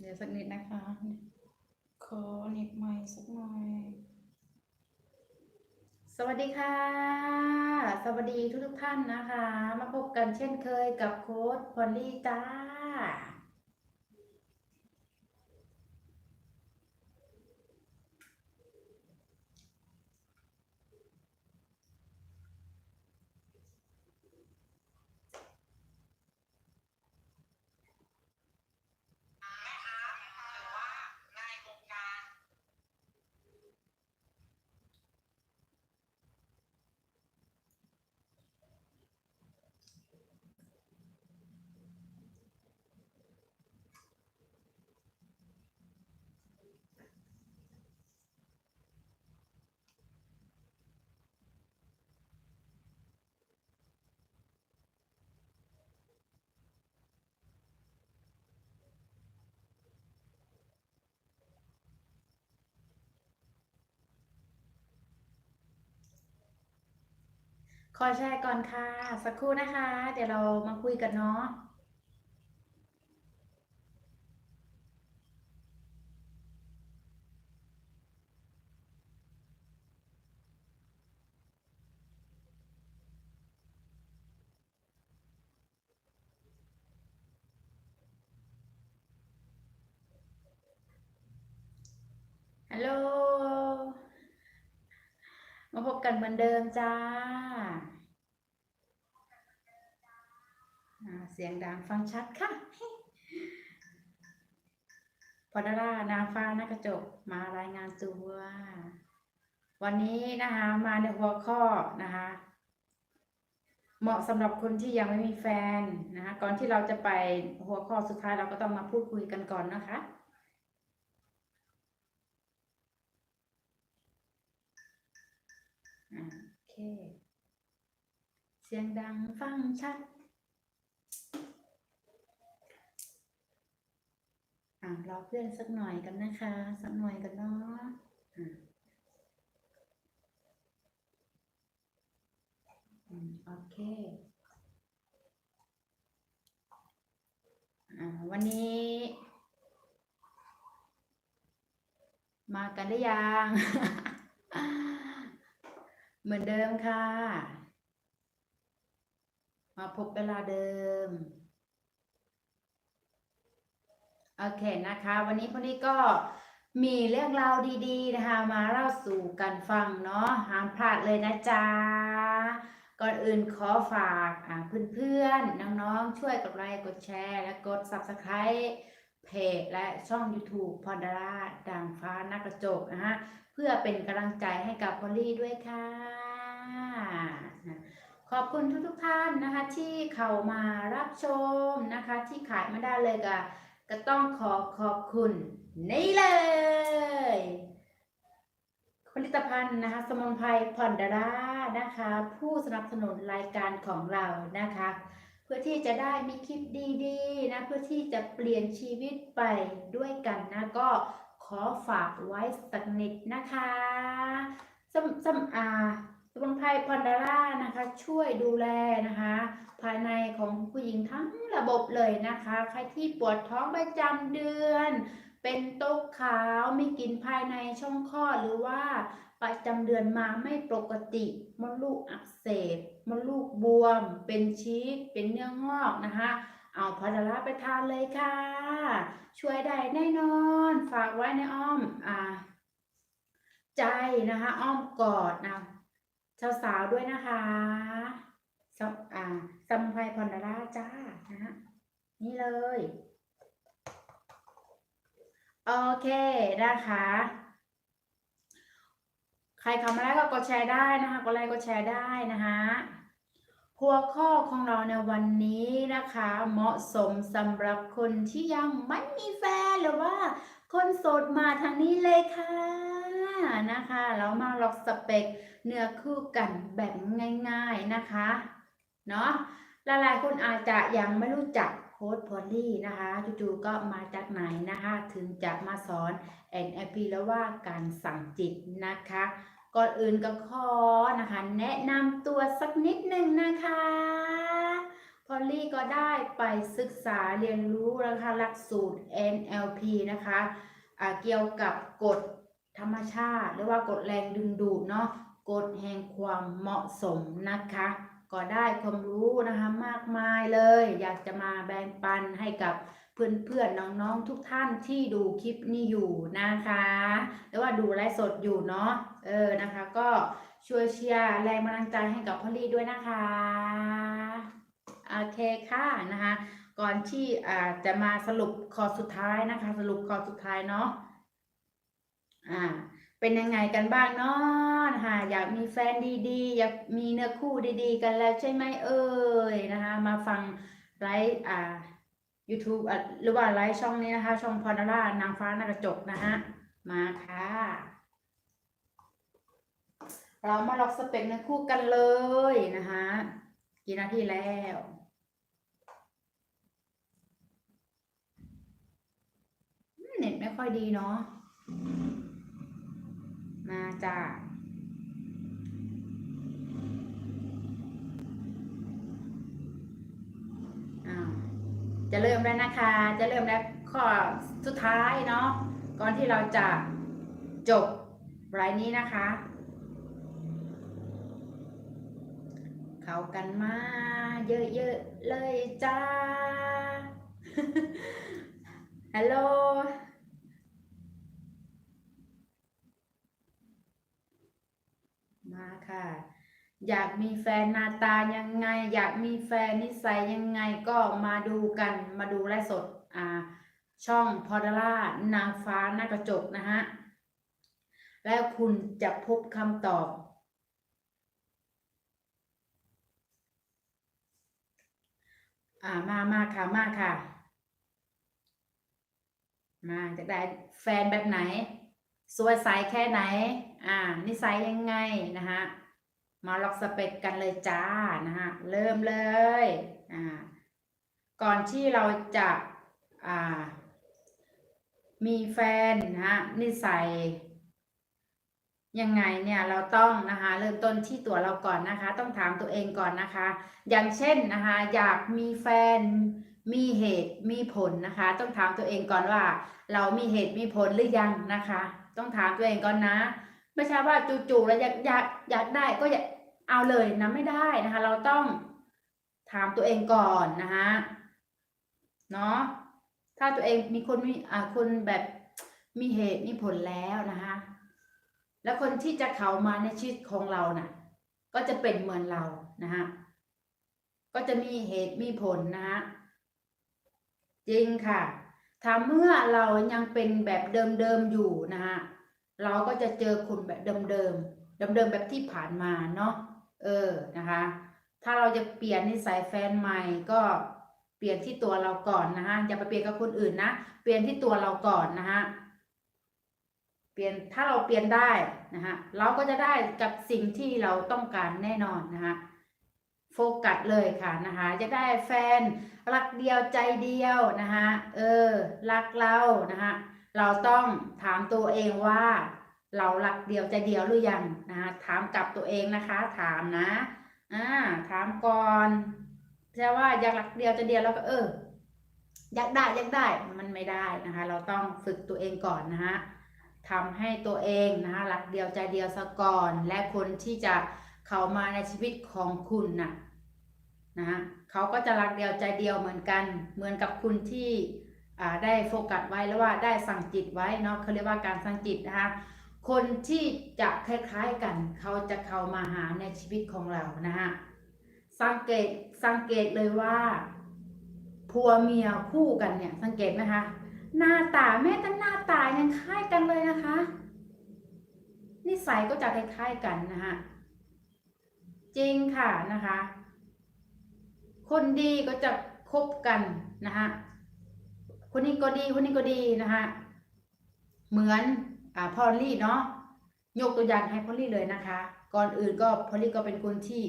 เดี๋ยวสักนิดนะคะ ขอนิดใหม่สักหน่อย สวัสดีค่ะ สวัสดีทุกทุกท่านนะคะ มาพบกันเช่นเคยกับโค้ดพอลลี่จ้า ขอแชร์ก่อนค่ะ สักครู่นะคะ เดี๋ยวเรามาคุยกันเนาะฮัลโหล มาพบกันเหมือนเดิมจ้า เสียงดังฟังชัดค่ะพอดารานาฟ้าหน้ากระจกมารายงานตัว วันนี้นะคะมาในหัวข้อนะคะ เหมาะสำหรับคนที่ยังไม่มีแฟนนะคะก่อนที่เราจะไปหัวข้อสุดท้ายเราก็ต้องมาพูดคุยกันก่อนนะคะโอเค เสียงดังฟังชัด อ่า รอเพื่อนสักหน่อยกันนะคะ สักหน่อยกันเนาะอ่าอืมโอเคอ่าวันนี้ มากันได้ยัง เหมือนเดิมค่ะ มาพบเวลาเดิม โอเคนะคะ วันนี้พอดีก็มีเรื่องราวดีๆนะคะ มาเล่าสู่กันฟังเนาะห้ามพลาดเลยนะจ๊ะก่อนอื่นขอฝากเพื่อนๆ น้องๆ ช่วยกดไลค์กดแชร์ และกด Subscribe เพจและช่อง YouTube พรดาราด่างฟ้านักกระจกนะฮะเพื่อเป็นกำลังใจให้กับพอลลี่ด้วยค่ะ ขอบคุณทุกๆท่านนะคะที่เข้ามารับชมนะคะ ที่ขายไม่ได้เลยก็ ก็ต้องขอขอบคุณนี่เลย ผลิตภัณฑ์นะคะสมุนไพรผ่อนดารานะคะ ผู้สนับสนุนรายการของเรานะคะ เพื่อที่จะได้มีคลิปดีๆนะเพื่อที่จะเปลี่ยนชีวิตไปด้วยกันนะก็ขอฝากไว้สักนิดนะคะสมสมอา สมุนไพรพอนดาร่านะคะ ช่วยดูแลนะคะ ภายในของผู้หญิงทั้งระบบเลยนะคะ ใครที่ปวดท้องประจำเดือน เป็นตกขาวมีกลิ่นภายในช่องคลอดหรือว่าประจำเดือนมาไม่ปกติ มดลูกอักเสบ มดลูกบวม เป็นชีสเป็นเนื้องอกนะคะ เอาพาราลาไปทานเลยค่ะ ช่วยได้แน่นอน ฝากไว้ในอ้อมอ่าใจนะคะ อ้อมกอดนะ สาวๆด้วยนะคะสมอ่าสมุนไพพอนดาราจ้านะฮะนี่เลย โอเคนะคะ ใครเข้ามาแล้วก็กดแชร์ได้นะคะกดไลค์กดแชร์ได้นะคะหัวข้อของเราในวันนี้นะคะ เหมาะสมสำหรับคนที่ยังไม่มีแฟนหรือว่า คนโสดมาทางนี้เลยค่ะ นะคะ แล้วมาล็อกสเปคเนื้อคู่กันแบบง่าย ๆนะคะเนาะหลายๆคนอาจจะยังไม่รู้จักโค้ดพอลลี่นะคะจู่ๆก็มาจากไหนนะคะ ถึงจะมาสอน NLP แล้วว่าการสั่งจิตนะคะ ก่อนอื่นก็ขอนะคะ แนะนำตัวสักนิดหนึ่งนะคะพอลลี่ก็ได้ไปศึกษาเรียนรู้นะคะหลักสูตร NLP นะคะอ่าเกี่ยวกับกฎ ธรรมชาติ หรือว่ากฎแรงดึงดูดเนาะกฎแห่งความเหมาะสมนะคะ ก็ได้ความรู้นะคะมากมายเลย อยากจะมาแบ่งปันให้กับเพื่อนๆน้องๆทุกท่านที่ดูคลิปนี้อยู่นะคะหรือว่าดูไลฟ์สดอยู่เนาะเออนะคะ ก็ช่วยเชียร์แรงบันดาลใจให้กับพอลี่ด้วยนะคะโอเคค่ะนะคะ ก่อนที่อ่าจะมาสรุปข้อสุดท้ายนะคะ สรุปข้อสุดท้ายเนาะ อ่า เป็นยังไงกันบ้างเนาะนะคะอยากมีแฟนดีๆ อยากมีเนื้อคู่ดีๆ กันแล้วใช่ไหมเอ่ยนะคะ มาฟังไลฟ์อ่า YouTube อะหรือว่าไลฟ์ช่องนี้นะคะ ช่องพรนาร่านางฟ้าหนากระจกนะฮะ มาค่ะ เรามาล็อกสเปคเนื้อคู่กันเลยนะคะกี่นาทีแล้วเน็ตไม่ค่อยดีเนาะ มาจ้าอ้าจะเริ่มแล้วนะคะ จะเริ่มแล้วข้อสุดท้ายเนาะ ก่อนที่เราจะจบรายนี้นะคะ เข้ากันมา เยอะๆเลยจ้า ฮัลโหล มา ค่ะ อยากมีแฟนหน้าตายังไง อยากมีแฟนนิสัยยังไงก็มาดูกันมาดูไลฟ์สดอ่าช่องพอดล่านางฟ้าหน้ากระจกนะฮะ แล้วคุณจะพบคำตอบ อ่ามามาค่ะมาค่ะ มาจะได้แฟนแบบไหน สวยใสแค่ไหน อ่า นิสัยยังไงนะฮะมาล็อกสเปคกันเลยจ้านะฮะเริ่มเลยอ่าก่อนที่เราจะอ่ามีแฟนนะฮะนิสัยยังไงเนี่ยเราต้องนะคะเริ่มต้นที่ตัวเราก่อนนะคะ ต้องถามตัวเองก่อนนะคะ อย่างเช่นนะคะอยากมีแฟนมีเหตุมีผลนะคะ ต้องถามตัวเองก่อนว่า เรามีเหตุมีผลหรือยังนะคะ ต้องถามตัวเองก่อนนะ ไม่ใช่ว่าจู่ๆแล้วอยากอยากอยากได้ก็อยากเอาเลยนะไม่ได้นะคะ เราต้องถามตัวเองก่อนนะคะเนาะถ้าตัวเองมีคนมีอ่าคนแบบมีเหตุมีผลแล้วนะคะ แล้วคนที่จะเข้ามาในชีวิตของเราน่ะ ก็จะเป็นเหมือนเรานะคะก็จะมีเหตุมีผลนะคะจริงค่ะถ้าเมื่อเรายังเป็นแบบเดิมๆอยู่นะฮะ เราก็จะเจอคนแบบเดิมๆเดิมๆแบบที่ผ่านมาเนาะเออนะคะ ถ้าเราจะเปลี่ยนนิสัยแฟนใหม่ก็เปลี่ยนที่ตัวเราก่อนนะฮะอย่าไปเปลี่ยนกับคนอื่นนะเปลี่ยนที่ตัวเราก่อนนะฮะเปลี่ยนถ้าเราเปลี่ยนได้นะฮะเราก็จะได้กับสิ่งที่เราต้องการแน่นอนนะฮะโฟกัสเลยค่ะนะคะจะได้แฟนรักเดียวใจเดียวนะคะเออรักเรานะคะ เราต้องถามตัวเองว่า เรารักเดียวใจเดียวหรือยังนะคะถามกับตัวเองนะคะ ถามนะอ่าถามก่อนใช่ว่าอยากรักเดียวใจเดียวแล้วก็เอออยากได้อยากได้มันไม่ได้นะคะ เราต้องฝึกตัวเองก่อนนะคะทำให้ตัวเองนะคะรักเดียวใจเดียวซะก่อน และคนที่จะเข้ามาในชีวิตของคุณน่ะนะฮะเขาก็จะรักเดียวใจเดียวเหมือนกัน เหมือนกับคุณที่ ได้โฟกัสไว้แล้วว่าได้สั่งจิตไว้เนาะเขาเรียกว่าการสั่งจิตนะคะคนที่จะคล้ายๆกันเขาจะเข้ามาหาในชีวิตของเรานะฮะสังเกตสังเกตเลยว่าผัวเมียคู่กันเนี่ยสังเกตไหมคะ หน้าตาแม้แต่หน้าตายังคล้ายกันเลยนะคะนิสัยก็จะคล้ายๆกันนะฮะจริงค่ะนะคะ คนดีก็จะคบกันนะฮะ คนนี้ก็ดีคนนี้ก็ดีนะฮะเหมือนอ่าพอลลี่เนาะยกตัวอย่างให้พอลลี่เลยนะคะ ก่อนอื่นก็พอลลี่ก็เป็นคนที่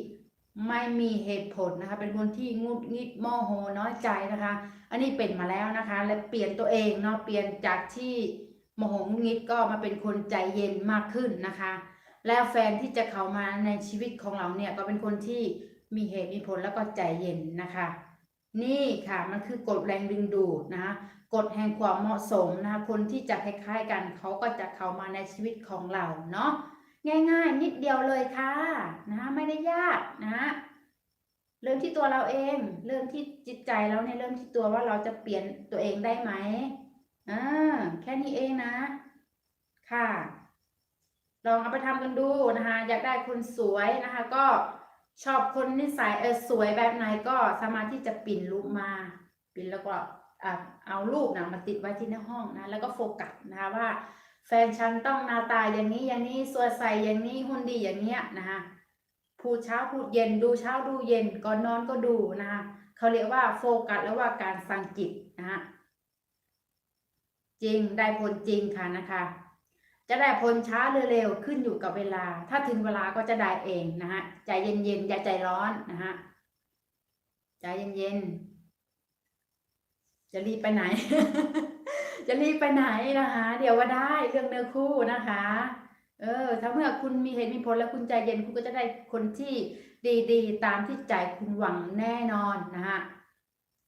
ไม่มีเหตุผลนะคะ เป็นคนที่งุดงิดโมโหน้อยใจนะคะ อันนี้เป็นมาแล้วนะคะ และเปลี่ยนตัวเองเนาะเปลี่ยนจากที่โมโหงุดงิดก็มาเป็นคนใจเย็นมากขึ้นนะคะ แล้วแฟนที่จะเข้ามาในชีวิตของเราเนี่ยก็เป็นคนที่มีเหตุมีผลแล้วก็ใจเย็นนะคะ นี่ค่ะมันคือกฎแรงดึงดูดนะคะกฎแห่งความเหมาะสมนะคะคนที่จะคล้ายๆกันเขาก็จะเข้ามาในชีวิตของเราเนาะง่ายๆ นิดเดียวเลยค่ะนะไม่ได้ยากนะเริ่มที่ตัวเราเอง เริ่มที่จิตใจเราเนี่ยเริ่มที่ตัวว่าเราจะเปลี่ยนตัวเองได้ไหมอ่าแค่นี้เองนะ ค่ะ ลองเอาไปทำกันดูนะคะ อยากได้คนสวยนะคะ ก็ ชอบคนนิสัยเออสวยแบบไหนก็สามารถที่จะปิ่นรูปมา ปิ่นแล้วก็เอารูปนะมาติดไว้ที่หน้าห้องนะ แล้วก็โฟกัสนะคะว่า แฟนฉันต้องหน้าตาอย่างนี้อย่างนี้สวยใสอย่างนี้หุ่นดีอย่างเนี้ยนะคะพูดเช้าพูดเย็นดูเช้าดูเย็นก่อนนอนก็ดูนะคะเขาเรียกว่าโฟกัสแล้วว่าการสังจิตนะฮะจริงได้ผลจริงค่ะนะคะ จะได้ผลช้าหรือเร็วขึ้นอยู่กับเวลา ถ้าถึงเวลาก็จะได้เองนะฮะใจเย็นๆอย่าใจร้อนนะฮะใจเย็นๆจะรีบไปไหน จะรีบไปไหนนะคะ เดี๋ยวว่าได้เรื่องเนื้อคู่นะคะ เออ ถ้าเมื่อคุณมีเหตุมีผลแล้วคุณใจเย็นคุณก็จะได้คนที่ดีๆ ตามที่ใจคุณหวังแน่นอนนะฮะ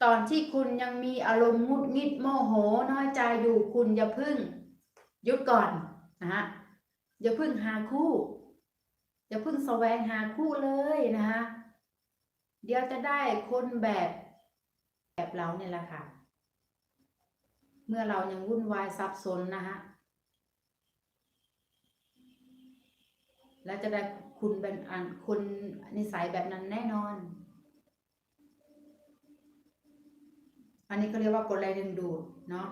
ตอนที่คุณยังมีอารมณ์งุดงิดโมโหน้อยใจอยู่คุณอย่าพึ่งหยุดก่อน นะฮะอย่าพึ่งหาคู่อย่าพึ่งแสวงหาคู่เลยนะฮะเดี๋ยวจะได้คนแบบแบบเราเนี่ยแหละค่ะ เมื่อเรายังวุ่นวายซับซ้อนนะฮะแล้วจะได้คุณเป็นอันคุณนิสัยแบบนั้นแน่นอน อันนี้เขาเรียกว่ากดแรงดึงดูดเนาะ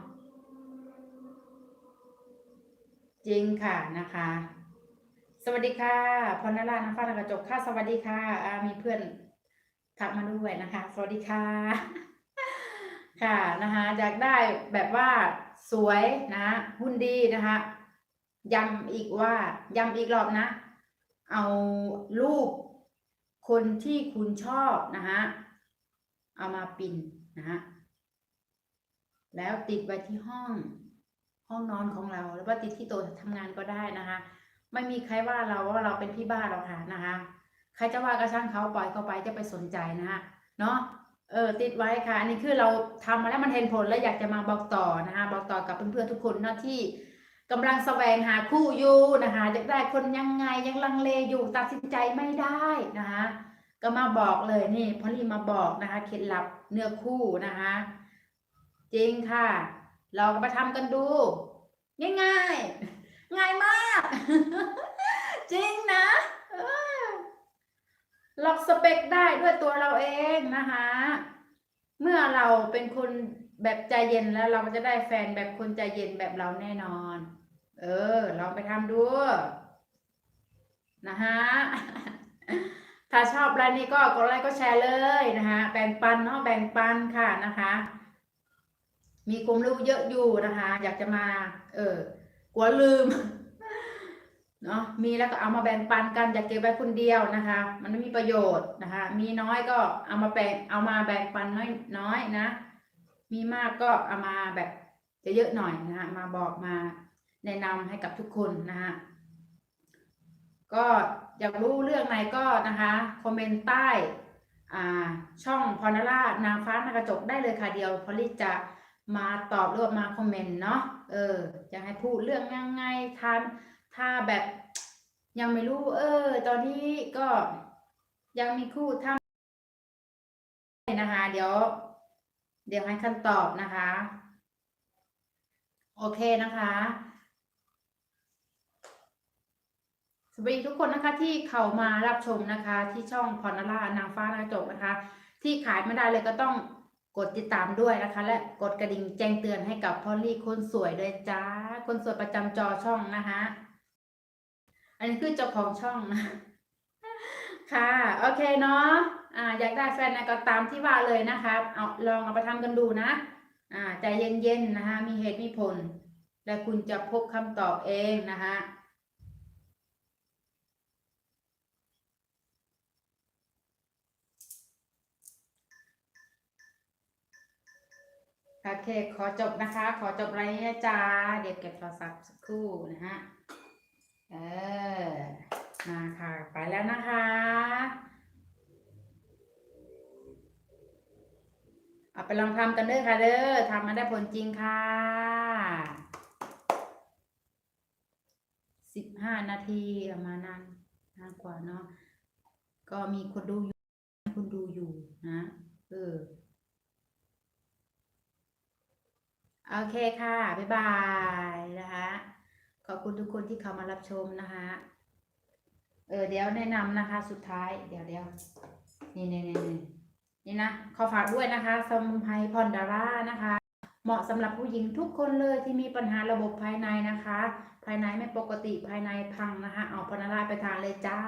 จริงค่ะนะคะ สวัสดีค่ะพรณราน้ำฟ้าทางกระจกค่ะสวัสดีค่ะอามีเพื่อนทักมาด้วยนะคะ สวัสดีค่ะ ค่ะนะคะอยากได้แบบว่าสวยนะหุ่นดีนะคะย้ำอีกว่าย้ำอีกรอบนะ เอารูปคนที่คุณชอบนะคะเอามาปิ่นนะฮะแล้วติดไว้ที่ห้อง ห้องนอนของเรา หรือว่าติดที่โต๊ะทำงานก็ได้นะคะ ไม่มีใครว่าเราว่าเราเป็นพี่บ้าหรอกค่ะนะคะ ใครจะว่าก็ช่างเขาปล่อยเขาไปจะไปสนใจนะฮะเนาะเออติดไว้ค่ะ อันนี้คือเราทำมาแล้วมันเห็นผลแล้วอยากจะมาบอกต่อนะคะ บอกต่อกับเพื่อนๆทุกคนนะที่กำลังแสวงหาคู่อยู่นะคะอยากได้คนยังไงยังลังเลอยู่ตัดสินใจไม่ได้นะคะก็มาบอกเลยนี่พอลีมาบอกนะคะเคล็ดลับเนื้อคู่นะคะ จริงค่ะ เราก็มาทำกันดู ง่ายๆ ง่ายมาก จริงนะเออล็อกสเปคได้ด้วยตัวเราเองนะคะ เมื่อเราเป็นคนแบบใจเย็นแล้วเราก็จะได้แฟนแบบคนใจเย็นแบบเราแน่นอน เออ ลองไปทำดู นะฮะ ถ้าชอบรายนี้ก็กดไลค์ก็แชร์เลยนะคะ แบ่งปันเนาะแบ่งปันค่ะนะคะ มีความรู้เยอะอยู่นะคะ อยากจะมา เออกลัวลืมเนาะมีแล้วก็เอามาแบ่งปันกันอย่าเก็บไว้คนเดียวนะคะ มันไม่มีประโยชน์นะคะ มีน้อยก็เอามาแบ่งเอามาแบ่งปันน้อยน้อยนะ มีมากก็เอามาแบบจะเยอะหน่อยนะคะมาบอกมาแนะนำให้กับทุกคนนะคะก็อยากรู้เรื่องไหนก็นะคะคอมเมนต์ใต้อ่าช่องพรณรานางฟ้านากระจกได้เลยค่ะเดียวพอลิจะ มาตอบหรือว่ามาคอมเมนต์เนาะเออจะให้พูดเรื่องยังไงทำถ้าแบบยังไม่รู้ เออ ตอนนี้ก็ยังมีคู่ทำนะคะ เดี๋ยว เดี๋ยวให้คำตอบนะคะ โอเคนะคะสวัสดีทุกคนนะคะที่เข้ามารับชมนะคะ ที่ช่องพรณรานางฟ้านางจกนะคะ ที่ขายไม่ได้เลยก็ต้อง กดติดตามด้วยนะคะ และกดกระดิ่งแจ้งเตือนให้กับพอลลี่คนสวยด้วยจ้า คนสวยประจำจอช่องนะคะอันนี้คือเจ้าของช่องนะค่ะโอเคเนาะอ่าอยากได้แฟนนะก็ตามที่ว่าเลยนะคะเอาลองเอาไปทำกันดูนะอ่าใจเย็นๆนะคะมีเหตุมีผล และคุณจะพบคำตอบเองนะคะ โอเค ขอจบนะคะ ขอจบไรนะจ๊ะเดี๋ยวเก็บโทรศัพท์สักครู่นะฮะ เออ มาค่ะ ไปแล้วนะคะ เอาไปลองทำกันเด้อค่ะเด้อทำมาได้ผลจริงค่ะ สิบห้านาทีประมาณนั้นนานกว่าเนาะ ก็มีคนดูอยู่ คนดูอยู่นะ เออ โอเคค่ะ บ๊ายบายนะคะขอบคุณทุกคนที่เข้ามารับชมนะคะเออเดี๋ยวแนะนำนะคะ สุดท้ายเดี๋ยวเดี๋ยวนี่นี่นี่นี่นี่นะขอฝากด้วยนะคะสมุนไพรพอนดาร่านะคะ เหมาะสำหรับผู้หญิงทุกคนเลยที่มีปัญหาระบบภายในนะคะ ภายในไม่ปกติภายในพังนะคะ เอาพอนดาร่าไปทานเลยจ้า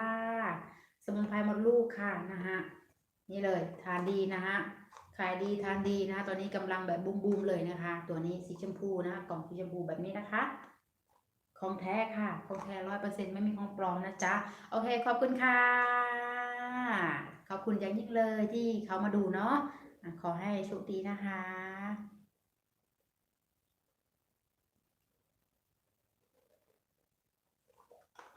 สมุนไพรมดลูกค่ะนะคะนี่เลยทานดีนะคะ ขายดีทานดีนะ ตอนนี้กำลังแบบบูมๆเลยนะคะ ตัวนี้สีชมพูนะกล่องสีชมพูแบบนี้นะคะของแท้ค่ะของแท้ร้อยเปอร์เซ็นต์ไม่มีของปลอมนะจ๊ะ โอเค ขอบคุณค่ะ ขอบคุณอย่างยิ่งเลยที่เขามาดูเนาะขอให้โชคดีนะคะ